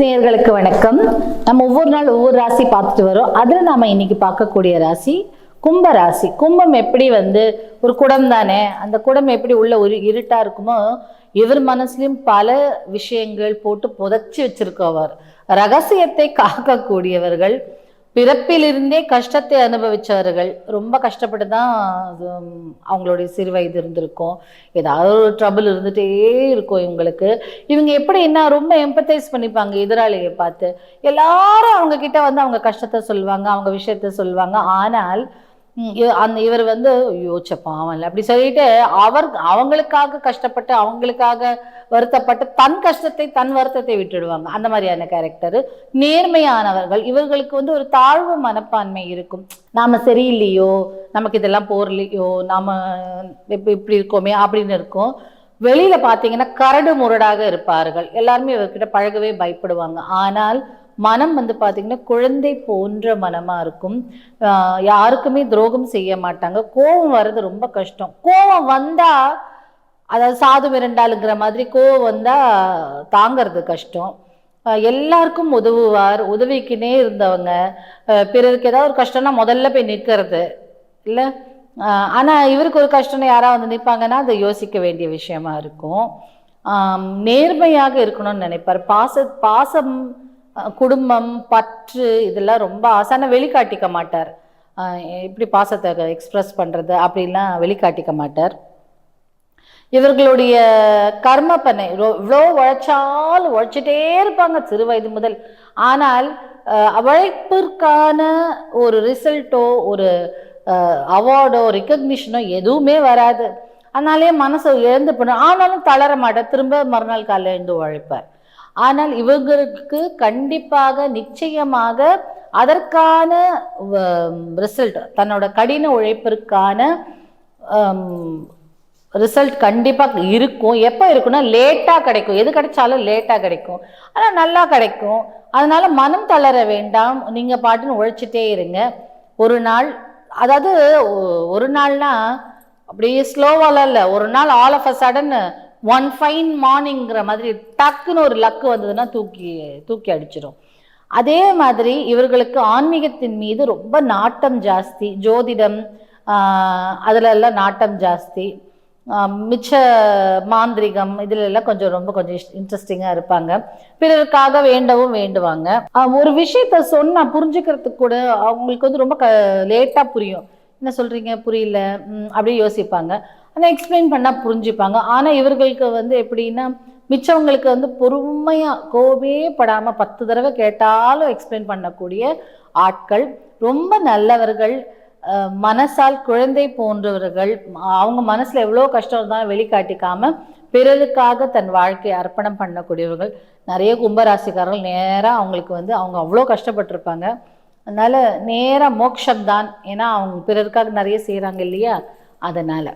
நேயர்களுக்கு வணக்கம். நம்ம ஒவ்வொரு நாள் ஒவ்வொரு ராசி பார்த்துட்டு வரோம். அதில் நாம இன்னைக்கு பார்க்கக்கூடிய ராசி கும்ப ராசி. கும்பம் எப்படி வந்து ஒரு குடம் தானே? அந்த குடம் எப்படி உள்ள ஒரு இருட்டா இருக்குமோ இவர் மனசுலயும் பல விஷயங்கள் போட்டு புதைச்சி வச்சிருக்கவர் ரகசியத்தை காக்கக்கூடியவர்கள். பிறப்பிலிருந்தே கஷ்டத்தை அனுபவிச்சவர்கள் ரொம்ப கஷ்டப்பட்டு தான் அவங்களுடைய சிறு வயது இருந்திருக்கும். ஏதாவது ஒரு ட்ரபிள் இருந்துகிட்டே இருக்கும் இவங்களுக்கு. இவங்க எப்படின்னா ரொம்ப எம்பத்தைஸ் பண்ணிப்பாங்க எதிராளியை பார்த்து. எல்லாரும் அவங்க கிட்ட வந்து அவங்க கஷ்டத்தை சொல்லுவாங்க அவங்க விஷயத்த சொல்லுவாங்க. ஆனால் அந்த இவர் வந்து யோசிச்ச பாவம் அப்படி சொல்லிட்டு அவர் அவங்களுக்காக கஷ்டப்பட்டு அவங்களுக்காக வருத்தப்பட்டு தன் கஷ்டத்தை தன் வருத்தத்தை விட்டுடுவாங்க. அந்த மாதிரியான கேரக்டர். நேர்மையானவர்கள். இவர்களுக்கு வந்து ஒரு தாழ்வு மனப்பான்மை இருக்கும். நாம சரியில்லையோ? நமக்கு இதெல்லாம் போர்லையோ? நாம எப்படி இப்படி இருக்கோமே? அப்படின்னு இருக்கும். வெளியில பாத்தீங்கன்னா கரடு முரடாக இருப்பார்கள். எல்லாருமே இவர்கிட்ட பழகவே பயப்படுவாங்க. ஆனால் மனம் வந்து பார்த்தீங்கன்னா குழந்தை போன்ற மனமாக இருக்கும். யாருக்குமே துரோகம் செய்ய மாட்டாங்க. கோபம் வர்றது ரொம்ப கஷ்டம். கோபம் வந்தால் அதாவது சாது மிரண்டாளுங்கிற மாதிரி கோவம் வந்தால் தாங்கிறது கஷ்டம். எல்லாருக்கும் உதவுவார் உதவிக்குனே இருந்தவங்க. பிறருக்கு ஏதாவது ஒரு கஷ்டம்னா முதல்ல போய் நிற்கிறது இல்லை? ஆனால் இவருக்கு ஒரு கஷ்டம்னு யாராவது வந்து நிற்பாங்கன்னா அதை யோசிக்க வேண்டிய விஷயமா இருக்கும். நேர்மையாக இருக்கணும்னு நினைப்பார். பாச பாசம் குடும்பம் பற்று இதெல்லாம் ரொம்ப ஆசான வெளிக்காட்டிக்க மாட்டார். இப்படி பாசத்தை எக்ஸ்பிரஸ் பண்ணுறது அப்படிலாம் வெளிக்காட்டிக்க மாட்டார். இவர்களுடைய கர்ம பண்ணை இவ்வளோ உழைச்சாலும் உழைச்சிட்டே இருப்பாங்க சிறு வயது முதல். ஆனால் உழைப்பிற்கான ஒரு ரிசல்ட்டோ ஒரு அவார்டோ ரெக்கக்னிஷனோ எதுவுமே வராது. அதனாலே மனசை இழந்து போன ஆனாலும் தளர மாட்டார். திரும்ப மறுநாள் காலையில் எழுந்து உழைப்பார். ஆனால் இவங்களுக்கு கண்டிப்பாக நிச்சயமாக அதற்கான ரிசல்ட் தன்னோட கடின உழைப்பிற்கான ரிசல்ட் கண்டிப்பாக இருக்கும். எப்போ இருக்குன்னா லேட்டாக கிடைக்கும். எது கிடைச்சாலும் லேட்டாக கிடைக்கும். ஆனால் நல்லா கிடைக்கும். அதனால் மனம் தளர வேண்டாம். நீங்கள் பாட்டுன்னு உழைச்சிட்டே இருங்க. ஒரு நாள் அதாவது ஒரு நாள்னா அப்படியே ஸ்லோவாலாம் இல்லை. ஒரு நாள் all of a sudden one fine மார்னிங்கிற மாதிரி டக்குன்னு ஒரு லக்கு வந்ததுன்னா தூக்கி தூக்கி அடிச்சிடும் அதே மாதிரி இவர்களுக்கு ஆன்மீகத்தின் மீது ரொம்ப நாட்டம் ஜாஸ்தி. ஜோதிடம் ஆஹ் எல்லாம் நாட்டம் ஜாஸ்தி. மிச்ச மாந்திரிகம் இதுல எல்லாம் கொஞ்சம் ரொம்ப கொஞ்சம் இன்ட்ரெஸ்டிங்காக இருப்பாங்க. பிறருக்காக வேண்டவும் வேண்டுவாங்க. ஒரு விஷயத்த சொன்னால் புரிஞ்சுக்கிறதுக்கு கூட அவங்களுக்கு வந்து ரொம்ப க லேட்டாக புரியும். என்ன சொல்கிறீங்க புரியல. அப்படியே யோசிப்பாங்க. ஆனால் எக்ஸ்பிளைன் பண்ணால் புரிஞ்சுப்பாங்க. ஆனால் இவர்களுக்கு வந்து எப்படின்னா மிச்சவங்களுக்கு வந்து பொறுமையாக கோபே படாமல் பத்து தடவை கேட்டாலும் எக்ஸ்பிளைன் பண்ணக்கூடிய ஆட்கள் ரொம்ப நல்லவர்கள் மனசால் குழந்தை போன்றவர்கள் அவங்க மனசில் எவ்வளோ கஷ்டம் இருந்தாலும் வெளிக்காட்டிக்காமல் பிறருக்காக தன் வாழ்க்கையை அர்ப்பணம் பண்ணக்கூடியவர்கள். நிறைய கும்பராசிக்காரர்கள் நேராக அவங்களுக்கு வந்து அவங்க அவ்வளோ கஷ்டப்பட்டிருப்பாங்க. அதனால் நேராக மோக்ஷம் தான் ஏன்னா அவங்க பிறருக்காக நிறைய செய்கிறாங்க இல்லையா? அதனால்.